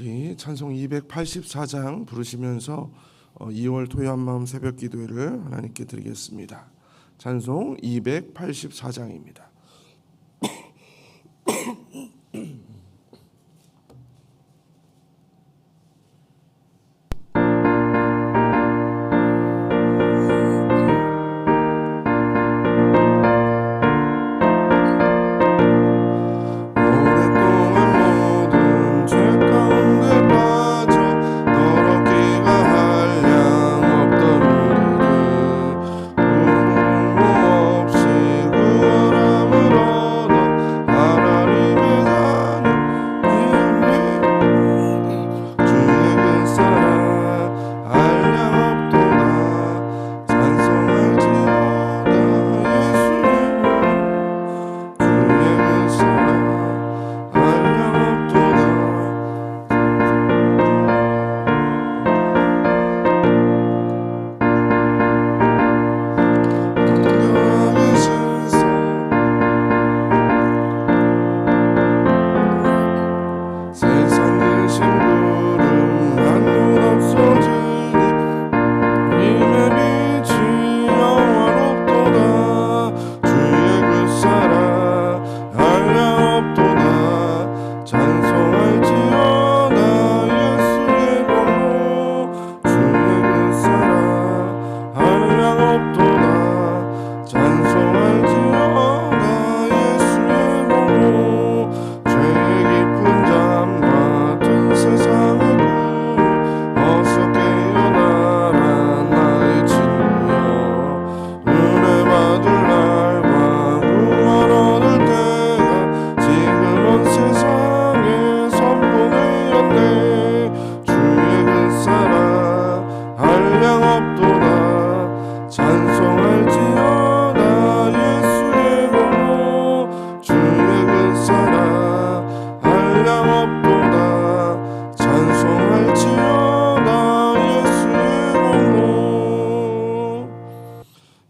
우리 찬송 284장 부르시면서 2월 토요한 마음 새벽 기도회를 하나님께 드리겠습니다. 찬송 284장입니다.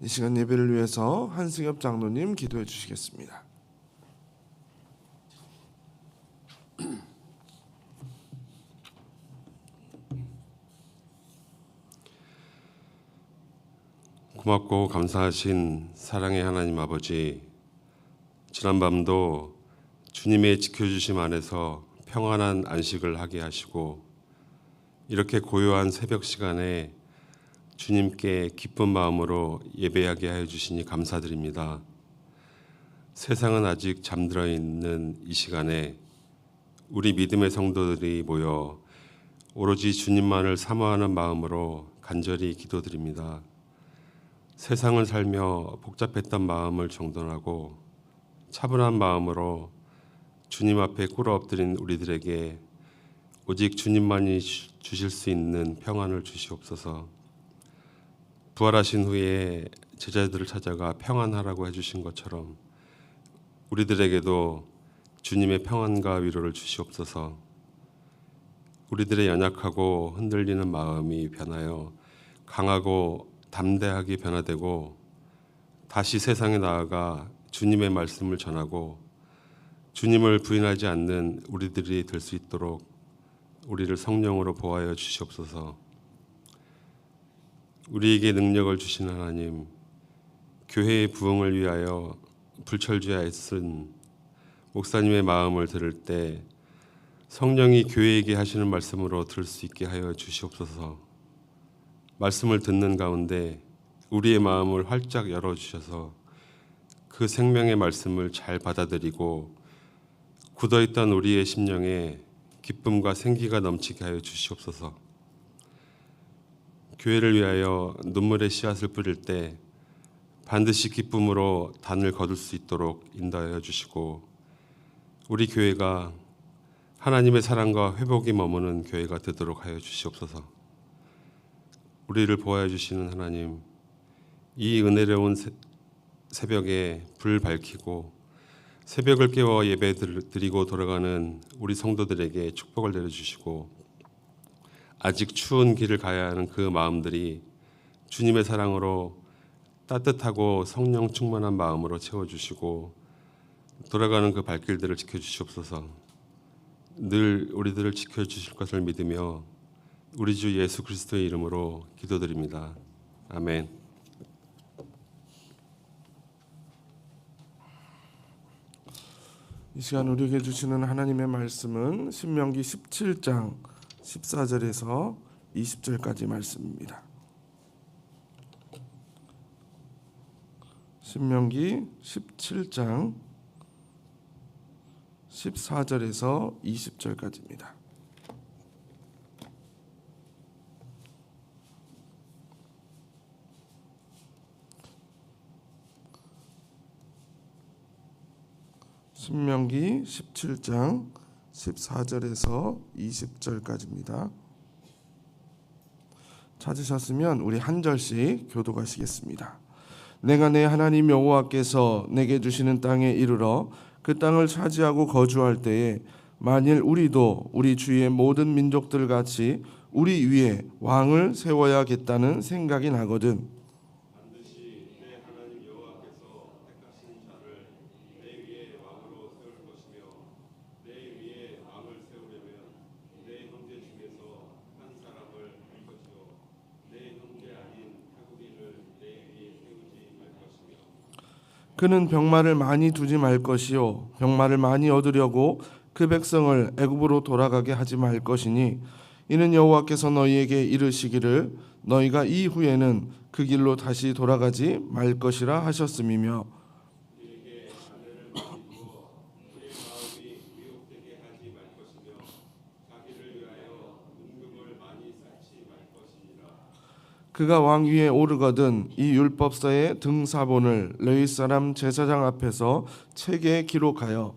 이 시간 예배를 위해서 한승엽 장로님 기도해 주시겠습니다. 고맙고 감사하신 사랑의 하나님 아버지, 지난 밤도 주님의 지켜주심 안에서 평안한 안식을 하게 하시고 이렇게 고요한 새벽 시간에 주님께 기쁜 마음으로 예배하게 하여 주시니 감사드립니다. 세상은 아직 잠들어 있는 이 시간에 우리 믿음의 성도들이 모여 오로지 주님만을 사모하는 마음으로 간절히 기도드립니다. 세상을 살며 복잡했던 마음을 정돈하고 차분한 마음으로 주님 앞에 꿇어 엎드린 우리들에게 오직 주님만이 주- 주실 수 있는 평안을 주시옵소서. 부활하신 후에 제자들을 찾아가 평안하라고 해주신 것처럼 우리들에게도 주님의 평안과 위로를 주시옵소서. 우리들의 연약하고 흔들리는 마음이 변하여 강하고 담대하게 변화되고 다시 세상에 나아가 주님의 말씀을 전하고 주님을 부인하지 않는 우리들이 될 수 있도록 우리를 성령으로 보하여 주시옵소서. 우리에게 능력을 주신 하나님, 교회의 부흥을 위하여 불철주야 애쓴 목사님의 마음을 들을 때 성령이 교회에게 하시는 말씀으로 들을 수 있게 하여 주시옵소서. 말씀을 듣는 가운데 우리의 마음을 활짝 열어 주셔서 그 생명의 말씀을 잘 받아들이고 굳어있던 우리의 심령에 기쁨과 생기가 넘치게 하여 주시옵소서. 교회를 위하여 눈물의 씨앗을 뿌릴 때 반드시 기쁨으로 단을 거둘 수 있도록 인도하여 주시고 우리 교회가 하나님의 사랑과 회복이 머무는 교회가 되도록 하여 주시옵소서. 우리를 보호해 주시는 하나님, 이 은혜로운 새- 새벽에 불 밝히고 새벽을 깨워 예배 들- 드리고 돌아가는 우리 성도들에게 축복을 내려 주시고 아직 추운 길을 가야 하는 그 마음들이 주님의 사랑으로 따뜻하고 성령 충만한 마음으로 채워주시고 돌아가는 그 발길들을 지켜주시옵소서. 늘 우리들을 지켜 주실 것을 믿으며 우리 주 예수 그리스도의 이름으로 기도드립니다. 아멘. 이 시간 우리에게 주시는 하나님의 말씀은 신명기 17장 14절에서 20절까지 말씀입니다. 신명기 17장 14절에서 20절까지입니다. 신명기 17장 14절에서 20절까지입니다. 찾으셨으면 우리 한 절씩 교도하시겠습니다. 내가 내 하나님 여호와께서 내게 주시는 땅에 이르러 그 땅을 차지하고 거주할 때에 만일 우리도 우리 주위의 모든 민족들 같이 우리 위에 왕을 세워야겠다는 생각이 나거든. 그는 병마를 많이 두지 말 것이요. 병마를 많이 얻으려고 그 백성을 애굽으로 돌아가게 하지 말 것이니 이는 여호와께서 너희에게 이르시기를 너희가 이후에는 그 길로 다시 돌아가지 말 것이라 하셨음이며 그가 왕 위에 오르거든 이 율법서의 등사본을 레위 사람 제사장 앞에서 책에 기록하여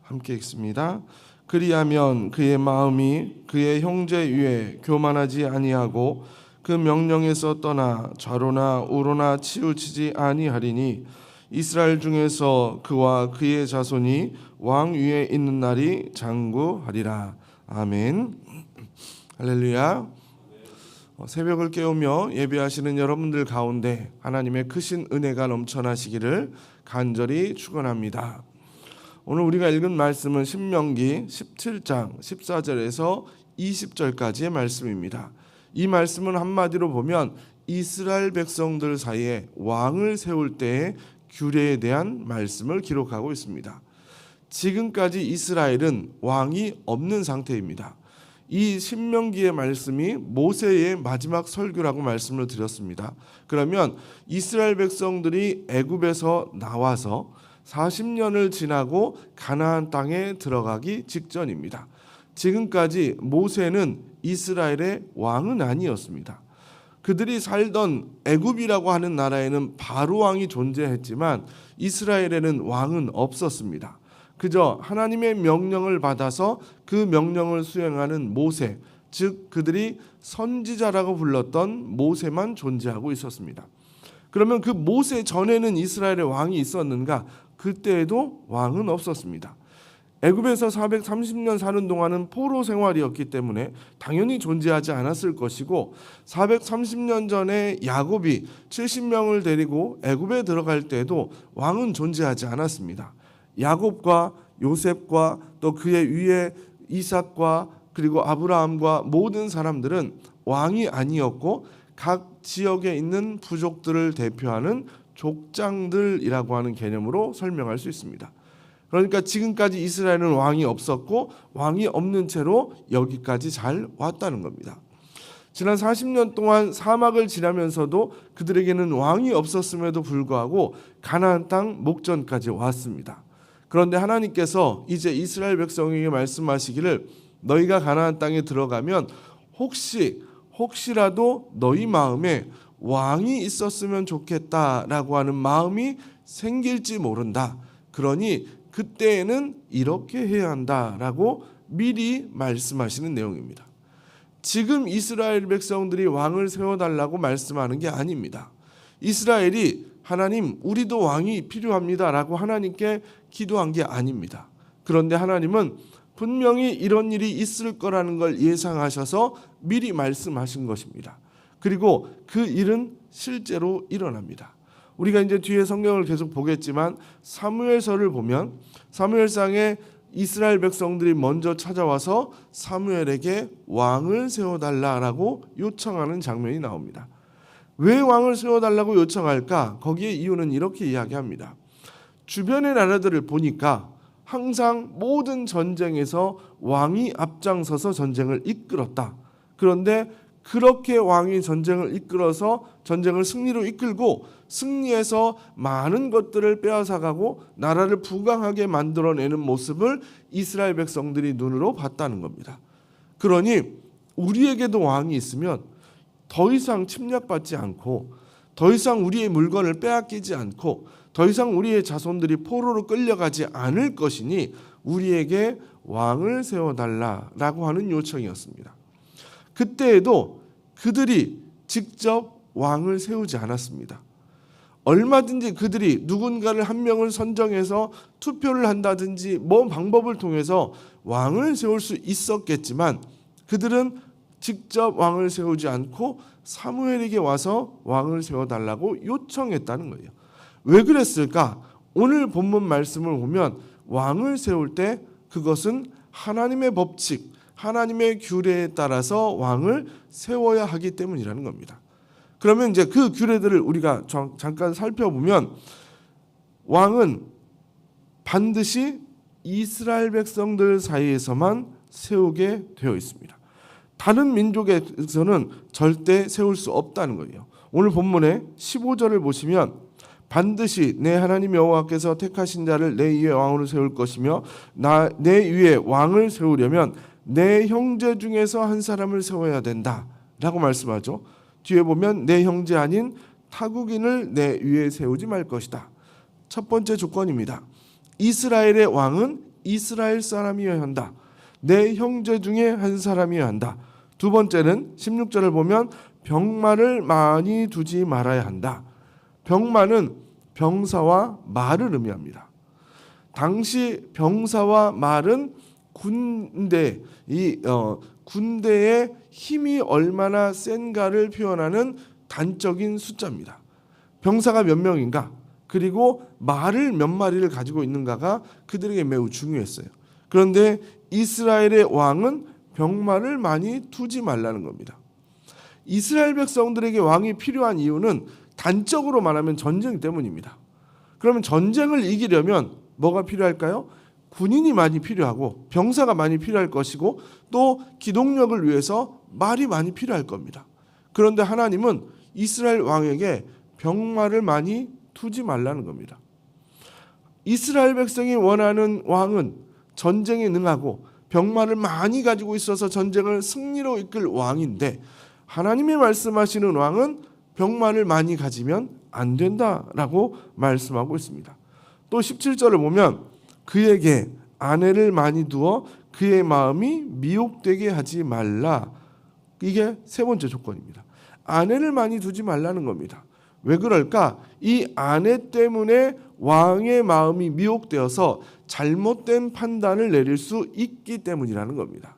함께 읽습니다. 그리하면 그의 마음이 그의 형제 위에 교만하지 아니하고 그 명령에서 떠나 좌로나 우로나 치우치지 아니하리니 이스라엘 중에서 그와 그의 자손이 왕 위에 있는 날이 장구하리라. 아멘. 할렐루야. 어, 새벽을 깨우며 예배하시는 여러분들 가운데 하나님의 크신 은혜가 넘쳐나시기를 간절히 축원합니다. 오늘 우리가 읽은 말씀은 신명기 17장 14절에서 20절까지의 말씀입니다. 이 말씀은 한마디로 보면 이스라엘 백성들 사이에 왕을 세울 때의 규례에 대한 말씀을 기록하고 있습니다. 지금까지 이스라엘은 왕이 없는 상태입니다. 이 신명기의 말씀이 모세의 마지막 설교라고 말씀을 드렸습니다. 그러면 이스라엘 백성들이 애굽에서 나와서 40년을 지나고 가나안 땅에 들어가기 직전입니다. 지금까지 모세는 이스라엘의 왕은 아니었습니다. 그들이 살던 애굽이라고 하는 나라에는 바로 왕이 존재했지만 이스라엘에는 왕은 없었습니다. 그저 하나님의 명령을 받아서 그 명령을 수행하는 모세, 즉 그들이 선지자라고 불렀던 모세만 존재하고 있었습니다. 그러면 그 모세 전에는 이스라엘의 왕이 있었는가? 그때에도 왕은 없었습니다. 애굽에서 430년 사는 동안은 포로 생활이었기 때문에 당연히 존재하지 않았을 것이고 430년 전에 야곱이 70명을 데리고 애굽에 들어갈 때도 왕은 존재하지 않았습니다. 야곱과 요셉과 또 그의 위에 이삭과 그리고 아브라함과 모든 사람들은 왕이 아니었고 각 지역에 있는 부족들을 대표하는 족장들이라고 하는 개념으로 설명할 수 있습니다. 그러니까 지금까지 이스라엘은 왕이 없었고 왕이 없는 채로 여기까지 잘 왔다는 겁니다. 지난 40년 동안 사막을 지나면서도 그들에게는 왕이 없었음에도 불구하고 가나안 땅 목전까지 왔습니다. 그런데 하나님께서 이제 이스라엘 백성에게 말씀하시기를 너희가 가나안 땅에 들어가면 혹시 혹시라도 너희 마음에 왕이 있었으면 좋겠다라고 하는 마음이 생길지 모른다. 그러니 그때에는 이렇게 해야 한다라고 미리 말씀하시는 내용입니다. 지금 이스라엘 백성들이 왕을 세워달라고 말씀하는 게 아닙니다. 이스라엘이 하나님 우리도 왕이 필요합니다라고 하나님께 기도한 게 아닙니다. 그런데 하나님은 분명히 이런 일이 있을 거라는 걸 예상하셔서 미리 말씀하신 것입니다. 그리고 그 일은 실제로 일어납니다. 우리가 이제 뒤에 성경을 계속 보겠지만 사무엘서를 보면 사무엘상에 이스라엘 백성들이 먼저 찾아와서 사무엘에게 왕을 세워달라라고 요청하는 장면이 나옵니다. 왜 왕을 세워달라고 요청할까? 거기에 이유는 이렇게 이야기합니다. 주변의 나라들을 보니까 항상 모든 전쟁에서 왕이 앞장서서 전쟁을 이끌었다. 그런데 그렇게 왕이 전쟁을 이끌어서 전쟁을 승리로 이끌고 승리해서 많은 것들을 빼앗아가고 나라를 부강하게 만들어내는 모습을 이스라엘 백성들이 눈으로 봤다는 겁니다. 그러니 우리에게도 왕이 있으면 더 이상 침략받지 않고 더 이상 우리의 물건을 빼앗기지 않고 더 이상 우리의 자손들이 포로로 끌려가지 않을 것이니 우리에게 왕을 세워달라라고 하는 요청이었습니다. 그때에도 그들이 직접 왕을 세우지 않았습니다. 얼마든지 그들이 누군가를 한 명을 선정해서 투표를 한다든지 뭐 방법을 통해서 왕을 세울 수 있었겠지만 그들은 직접 왕을 세우지 않고 사무엘에게 와서 왕을 세워달라고 요청했다는 거예요. 왜 그랬을까? 오늘 본문 말씀을 보면 왕을 세울 때 그것은 하나님의 법칙, 하나님의 규례에 따라서 왕을 세워야 하기 때문이라는 겁니다. 그러면 이제 그 규례들을 우리가 정- 잠깐 살펴보면 왕은 반드시 이스라엘 백성들 사이에서만 세우게 되어 있습니다. 다른 민족에서는 절대 세울 수 없다는 거예요. 오늘 본문의 15절을 보시면 반드시 내 하나님 여호와께서 택하신 자를 내 위에 왕으로 세울 것이며 나 내 위에 왕을 세우려면 내 형제 중에서 한 사람을 세워야 된다라고 말씀하죠. 뒤에 보면 내 형제 아닌 타국인을 내 위에 세우지 말 것이다. 첫 번째 조건입니다. 이스라엘의 왕은 이스라엘 사람이어야 한다. 내 형제 중에 한 사람이어야 한다. 두 번째는 16절을 보면 병마를 많이 두지 말아야 한다. 병마는 병사와 말을 의미합니다. 당시 병사와 말은 군대 이 어, 군대의 힘이 얼마나 센가를 표현하는 단적인 숫자입니다. 병사가 몇 명인가 그리고 말을 몇 마리를 가지고 있는가가 그들에게 매우 중요했어요. 그런데 이스라엘의 왕은 병마를 많이 두지 말라는 겁니다. 이스라엘 백성들에게 왕이 필요한 이유는 단적으로 말하면 전쟁 때문입니다. 그러면 전쟁을 이기려면 뭐가 필요할까요? 군인이 많이 필요하고 병사가 많이 필요할 것이고 또 기동력을 위해서 말이 많이 필요할 겁니다. 그런데 하나님은 이스라엘 왕에게 병마를 많이 두지 말라는 겁니다. 이스라엘 백성이 원하는 왕은 전쟁에 능하고 병마를 많이 가지고 있어서 전쟁을 승리로 이끌 왕인데 하나님이 말씀하시는 왕은 병마를 많이 가지면 안 된다라고 말씀하고 있습니다. 또 17절을 보면 그에게 아내를 많이 두어 그의 마음이 미혹되게 하지 말라. 이게 세 번째 조건입니다. 아내를 많이 두지 말라는 겁니다. 왜 그럴까? 이 아내 때문에 왕의 마음이 미혹되어서 잘못된 판단을 내릴 수 있기 때문이라는 겁니다.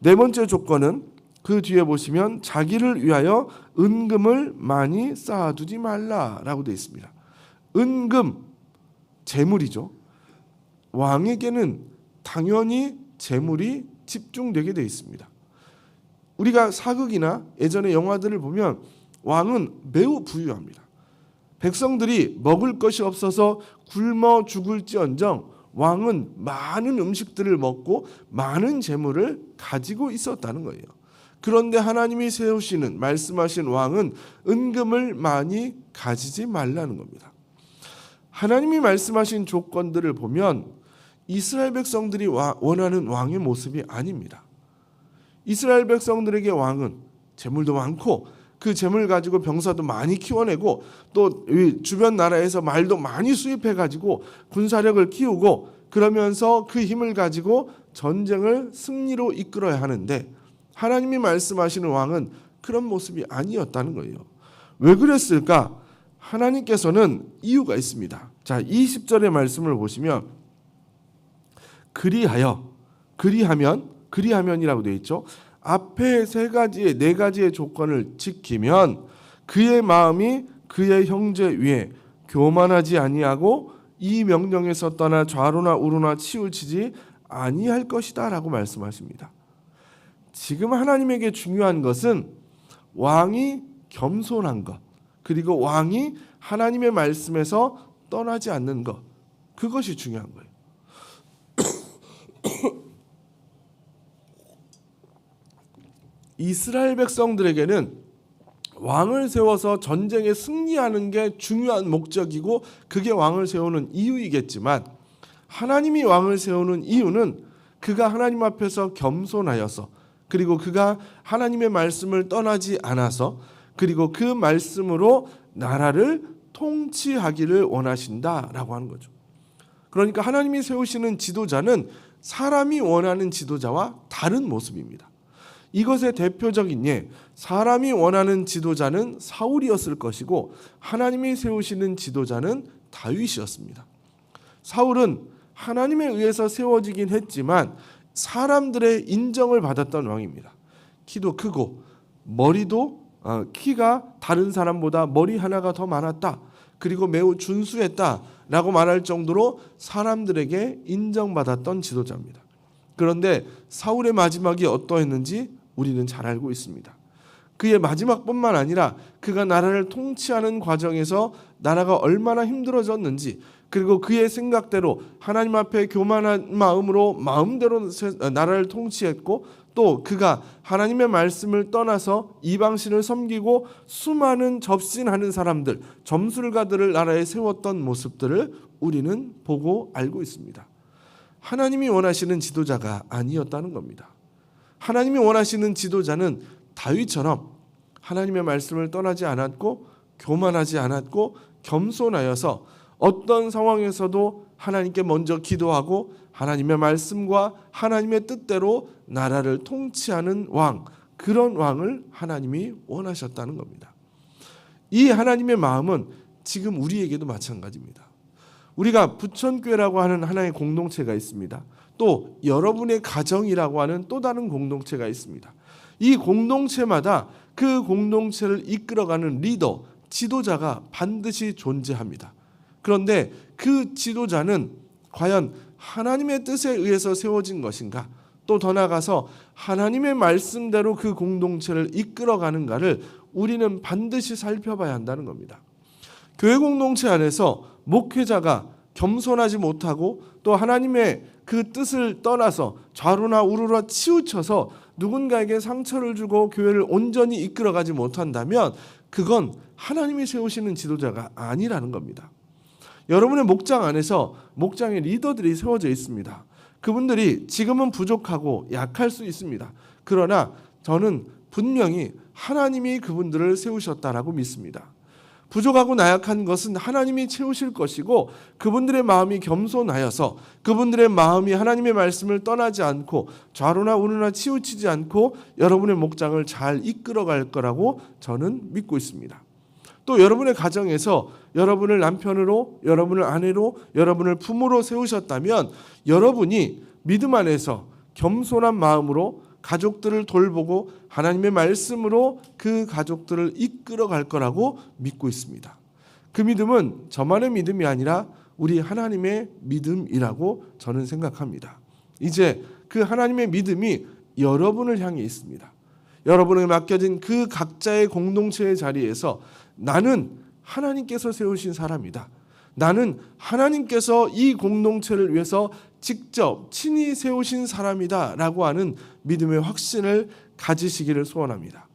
네 번째 조건은 그 뒤에 보시면 자기를 위하여 은금을 많이 쌓아두지 말라라고 되어 있습니다. 은금 재물이죠. 왕에게는 당연히 재물이 집중되게 되어 있습니다. 우리가 사극이나 예전의 영화들을 보면 왕은 매우 부유합니다. 백성들이 먹을 것이 없어서 굶어 죽을지언정 왕은 많은 음식들을 먹고 많은 재물을 가지고 있었다는 거예요. 그런데 하나님이 세우시는 말씀하신 왕은 은금을 많이 가지지 말라는 겁니다. 하나님이 말씀하신 조건들을 보면 이스라엘 백성들이 와- 원하는 왕의 모습이 아닙니다. 이스라엘 백성들에게 왕은 재물도 많고 그 재물 가지고 병사도 많이 키워내고 또이 주변 나라에서 말도 많이 수입해 가지고 군사력을 키우고 그러면서 그 힘을 가지고 전쟁을 승리로 이끌어야 하는데 하나님이 말씀하시는 왕은 그런 모습이 아니었다는 거예요. 왜 그랬을까? 하나님께서는 이유가 있습니다. 자, 20절의 말씀을 보시면 그리하여 그리하면 그리하면이라고 되어 있죠. 앞에 세 가지의 네 가지의 조건을 지키면 그의 마음이 그의 형제 위에 교만하지 아니하고 이 명령에서 떠나 좌로나 우로나 치우치지 아니할 것이다라고 말씀하십니다. 지금 하나님에게 중요한 것은 왕이 겸손한 것 그리고 왕이 하나님의 말씀에서 떠나지 않는 것 그것이 중요한 거예요. 이스라엘 백성들에게는 왕을 세워서 전쟁에 승리하는 게 중요한 목적이고 그게 왕을 세우는 이유이겠지만 하나님이 왕을 세우는 이유는 그가 하나님 앞에서 겸손하여서 그리고 그가 하나님의 말씀을 떠나지 않아서 그리고 그 말씀으로 나라를 통치하기를 원하신다라고 하는 거죠. 그러니까 하나님이 세우시는 지도자는 사람이 원하는 지도자와 다른 모습입니다. 이것의 대표적인 예, 사람이 원하는 지도자는 사울이었을 것이고 하나님이 세우시는 지도자는 다윗이었습니다. 사울은 하나님에 의해서 세워지긴 했지만 사람들의 인정을 받았던 왕입니다. 키도 크고 머리도 어, 키가 다른 사람보다 머리 하나가 더 많았다. 그리고 매우 준수했다라고 말할 정도로 사람들에게 인정받았던 지도자입니다. 그런데 사울의 마지막이 어떠했는지 우리는 잘 알고 있습니다. 그의 마지막뿐만 아니라 그가 나라를 통치하는 과정에서 나라가 얼마나 힘들어졌는지 그리고 그의 생각대로 하나님 앞에 교만한 마음으로 마음대로 나라를 통치했고 또 그가 하나님의 말씀을 떠나서 이방신을 섬기고 수많은 접신하는 사람들, 점술가들을 나라에 세웠던 모습들을 우리는 보고 알고 있습니다. 하나님이 원하시는 지도자가 아니었다는 겁니다. 하나님이 원하시는 지도자는 다윗처럼 하나님의 말씀을 떠나지 않았고 교만하지 않았고 겸손하여서 어떤 상황에서도 하나님께 먼저 기도하고 하나님의 말씀과 하나님의 뜻대로 나라를 통치하는 왕 그런 왕을 하나님이 원하셨다는 겁니다. 이 하나님의 마음은 지금 우리에게도 마찬가지입니다. 우리가 부천교회라고 하는 하나의 공동체가 있습니다. 또 여러분의 가정이라고 하는 또 다른 공동체가 있습니다. 이 공동체마다 그 공동체를 이끌어가는 리더, 지도자가 반드시 존재합니다. 그런데 그 지도자는 과연 하나님의 뜻에 의해서 세워진 것인가? 또 더 나아가서 하나님의 말씀대로 그 공동체를 이끌어가는가를 우리는 반드시 살펴봐야 한다는 겁니다. 교회 공동체 안에서 목회자가 겸손하지 못하고 또 하나님의 그 뜻을 떠나서 좌로나 우로나 치우쳐서 누군가에게 상처를 주고 교회를 온전히 이끌어가지 못한다면 그건 하나님이 세우시는 지도자가 아니라는 겁니다. 여러분의 목장 안에서 목장의 리더들이 세워져 있습니다. 그분들이 지금은 부족하고 약할 수 있습니다. 그러나 저는 분명히 하나님이 그분들을 세우셨다라고 믿습니다. 부족하고 나약한 것은 하나님이 채우실 것이고 그분들의 마음이 겸손하여서 그분들의 마음이 하나님의 말씀을 떠나지 않고 좌로나 우로나 치우치지 않고 여러분의 목장을 잘 이끌어갈 거라고 저는 믿고 있습니다. 또 여러분의 가정에서 여러분을 남편으로, 여러분을 아내로, 여러분을 부모로 세우셨다면 여러분이 믿음 안에서 겸손한 마음으로 가족들을 돌보고 하나님의 말씀으로 그 가족들을 이끌어 갈 거라고 믿고 있습니다. 그 믿음은 저만의 믿음이 아니라 우리 하나님의 믿음이라고 저는 생각합니다. 이제 그 하나님의 믿음이 여러분을 향해 있습니다. 여러분을 맡겨진 그 각자의 공동체의 자리에서 나는 하나님께서 세우신 사람이다. 나는 하나님께서 이 공동체를 위해서 직접 친히 세우신 사람이다 라고 하는 믿음의 확신을 가지시기를 소원합니다.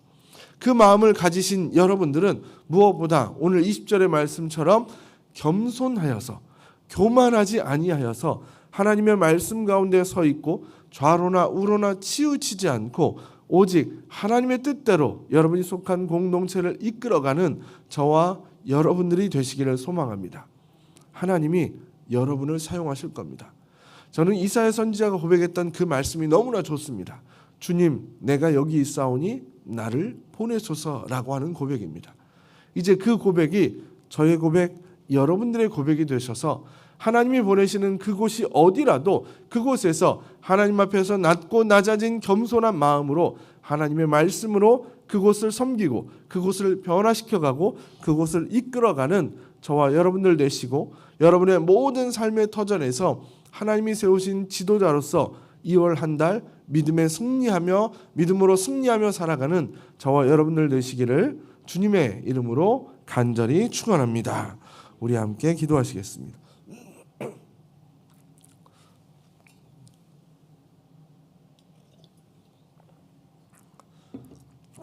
그 마음을 가지신 여러분들은 무엇보다 오늘 20절의 말씀처럼 겸손하여서 교만하지 아니하여서 하나님의 말씀 가운데 서 있고 좌로나 우로나 치우치지 않고 오직 하나님의 뜻대로 여러분이 속한 공동체를 이끌어가는 저와 여러분들이 되시기를 소망합니다. 하나님이 여러분을 사용하실 겁니다. 저는 이사야 선지자가 고백했던 그 말씀이 너무나 좋습니다. 주님, 내가 여기 있사오니 나를 보내소서라고 하는 고백입니다. 이제 그 고백이 저의 고백, 여러분들의 고백이 되셔서 하나님이 보내시는 그곳이 어디라도 그곳에서 하나님 앞에서 낮고 낮아진 겸손한 마음으로 하나님의 말씀으로 그곳을 섬기고 그곳을 변화시켜가고 그곳을 이끌어가는 저와 여러분들 되시고 여러분의 모든 삶의 터전에서 하나님이 세우신 지도자로서 2월 한 달 믿음에 승리하며 믿음으로 승리하며 살아가는 저와 여러분들 되시기를 주님의 이름으로 간절히 축원합니다. 우리 함께 기도하시겠습니다.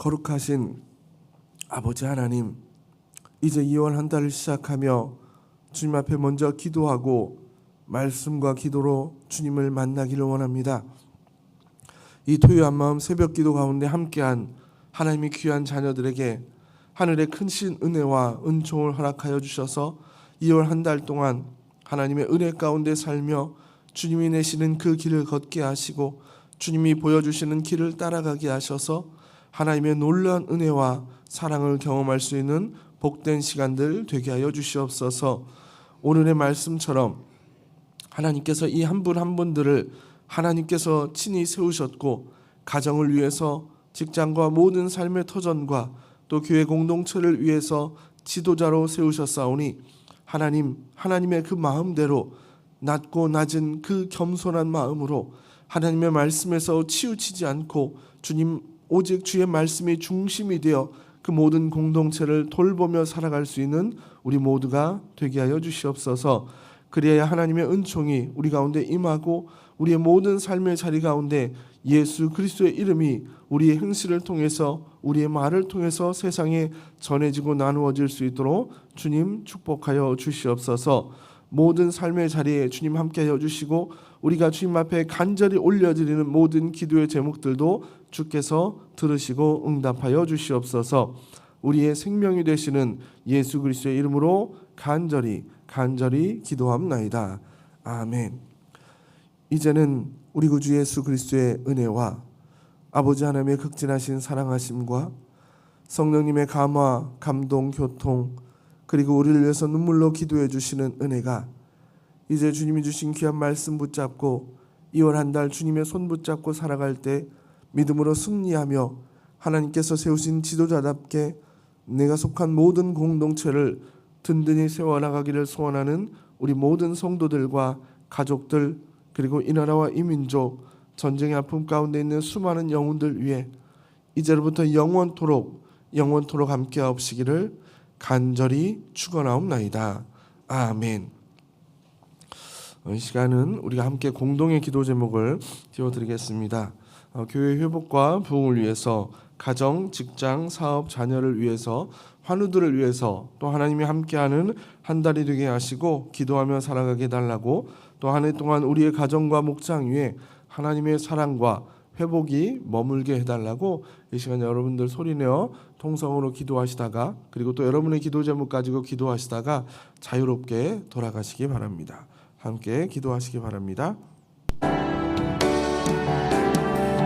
거룩하신 아버지 하나님, 이제 2월 한 달을 시작하며 주님 앞에 먼저 기도하고 말씀과 기도로 주님을 만나기를 원합니다. 이 토요 한 마음 새벽 기도 가운데 함께한 하나님의 귀한 자녀들에게 하늘의 큰신 은혜와 은총을 허락하여 주셔서 2월 한 달 동안 하나님의 은혜 가운데 살며 주님이 내시는 그 길을 걷게 하시고 주님이 보여주시는 길을 따라가게 하셔서 하나님의 놀라운 은혜와 사랑을 경험할 수 있는 복된 시간들 되게 하여 주시옵소서. 오늘의 말씀처럼 하나님께서 이 한분한 분들을 하나님께서 친히 세우셨고 가정을 위해서 직장과 모든 삶의 터전과 또 교회 공동체를 위해서 지도자로 세우셨사오니 하나님 하나님의 그 마음대로 낮고 낮은 그 겸손한 마음으로 하나님의 말씀에서 치우치지 않고 주님 오직 주의 말씀이 중심이 되어 그 모든 공동체를 돌보며 살아갈 수 있는 우리 모두가 되게 하여 주시옵소서. 그리하여 하나님의 은총이 우리 가운데 임하고 우리의 모든 삶의 자리 가운데 예수 그리스도의 이름이 우리의 행실을 통해서 우리의 말을 통해서 세상에 전해지고 나누어질 수 있도록 주님 축복하여 주시옵소서. 모든 삶의 자리에 주님 함께하여 주시고 우리가 주님 앞에 간절히 올려드리는 모든 기도의 제목들도 주께서 들으시고 응답하여 주시옵소서. 우리의 생명이 되시는 예수 그리스도의 이름으로 간절히 간절히 기도함나이다. 아멘. 이제는 우리 구주 예수 그리스도의 은혜와 아버지 하나님의 극진하신 사랑하심과 성령님의 감화, 감동, 교통 그리고 우리를 위해서 눈물로 기도해 주시는 은혜가 이제 주님이 주신 귀한 말씀 붙잡고 2월 한 달 주님의 손 붙잡고 살아갈 때 믿음으로 승리하며 하나님께서 세우신 지도자답게 내가 속한 모든 공동체를 든든히 세워나가기를 소원하는 우리 모든 성도들과 가족들 그리고 이 나라와 이 민족 전쟁의 아픔 가운데 있는 수많은 영혼들 위해 이제로부터 영원토록 영원토록 함께하옵시기를 간절히 축원하옵나이다. 아멘. 이 시간은 우리가 함께 공동의 기도 제목을 띄워드리겠습니다. 어, 교회 회복과 부흥을 위해서 가정, 직장, 사업, 자녀를 위해서 환우들을 위해서 또 하나님이 함께하는 한 달이 되게 하시고 기도하며 살아가게 달라고 또 한 해 동안 우리의 가정과 목장 위에 하나님의 사랑과 회복이 머물게 해달라고 이 시간 여러분들 소리내어 통성으로 기도하시다가 그리고 또 여러분의 기도 제목 가지고 기도하시다가 자유롭게 돌아가시기 바랍니다. 함께 기도하시기 바랍니다.